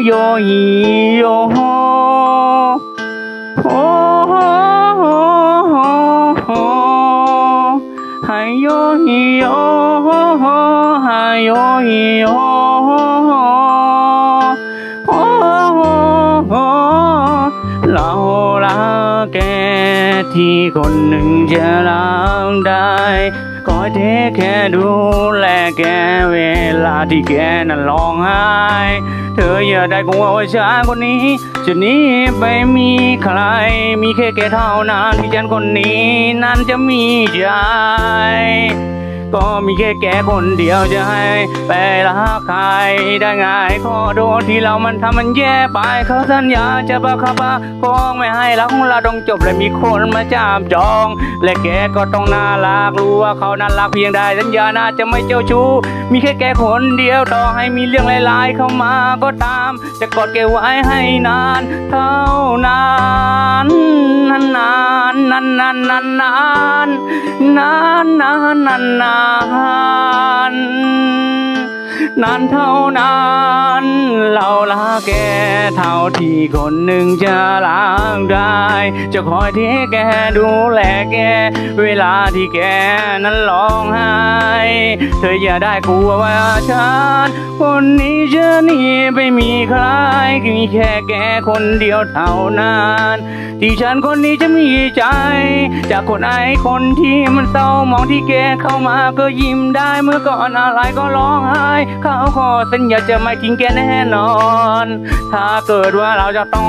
哟咿哟吼，哦哦哦哦，嗨哟咿哟吼，嗨哟咿哟吼，哦哦哦，拉哦拉给提供能接浪带。 อยเทแค่ดูแลแกเวลาที่แกนั้นร้องไห้ เธออย่าได้กลัวว่าฉันคนนี้จะหนี้ไปมีใคร มีแค่แกเท่านั้นที่ฉันคนนี้นั้นจะมีใจ ก็มีแค่แกคนเดียวจะให้ไปรักใครได้ไงขอโทษที่เรามันทำมันแย่ไปเขาสัญญาจะประคับประคองไม่ให้รักของเราต้องจบและมีคนมาจับจอง และแกก็ต้องน่ารักรู้ว่าเขาน่ารักเพียงใดสัญญาน่าจะไม่เจ้าชู้มีแค่แกคนเดียวต่อให้มีเรื่องหลายๆเข้ามาก็ตาม จะกอดแกไว้ให้นาน เท่านานนาน நன்னான் நான் நான் நன்னான் นานเท่านานเราลาแกเท่าที่คนหนึ่งจะลางได้ จะคอยที่แกดูแลแก เวลาที่แกนั้นร้องไห้ เธออย่าได้กลัวว่าฉันคนนี้จะหนีไปมีใครมีแค่แกคนเดียวเท่านั้นที่ฉันคนนี้จะมีใจ จากคนไอ้คนที่มันเศร้ามองที่แกเข้ามาก็ยิ้มได้เมื่อก่อนอะไรก็ร้องไห้เขาขอสัญญาจะไม่ทิ้งแกแน่นอน ถ้าเกิดว่าเราจะต้อง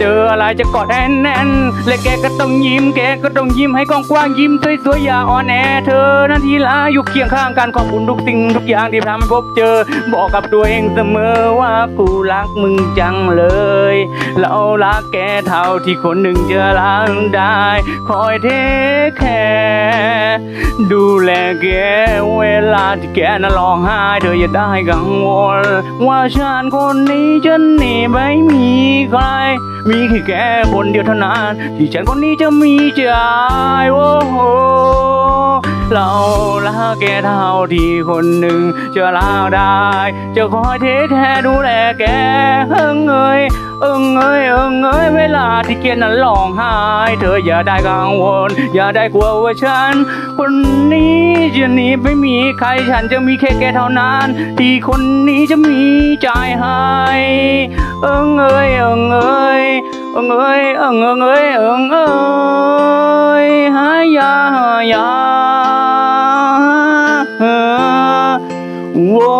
เจออะไรจะกอดแน่นแน่นๆและแกก็ต้องยิ้มแกก็ต้องยิ้มให้กว้างๆยิ้มสวยๆอย่าอ่อนแอเธอนาทีละอยู่เคียงข้างกันขอบคุณทุกสิ่งทุกอย่างที่ทำให้พบเจอ บอกกับตัวเองเสมอว่ากูรักมึงจังเลย เรารักแกเท่าที่คนหนึ่งจะรักได้ คอยเทคแคร์ดูแลแกเวลาที่แกน่ะร้องไห้เธออย่าได้กังวล ว่าฉันคนนี้จะหนีไม่มีใครมีแค่แกคนเดียวเท่านั้น ที่ฉันคนนี้จะมีใจโอ้โหเราละแกเท่าที่คนหนึ่งจะลาได้ จะคอยเทคแค่ดูแลแกเอิงเอ้ยเอิงเอ้ยเอิงเอ้ยเวลาที่แกนั้นร้องไห้ เธออย่าได้กังวล อย่าได้กลัวว่าฉัน คนนี้ จะหนีไม่มีใครฉันจะมีแค่แกเท่านั้น ที่คนนี้จะมีใจให้เอิงเอ้ยเอิงเอ้ยเอิงเอ้ยเอิงเอิงเอ้ยเอิงเอ้ยหายาหายาโว้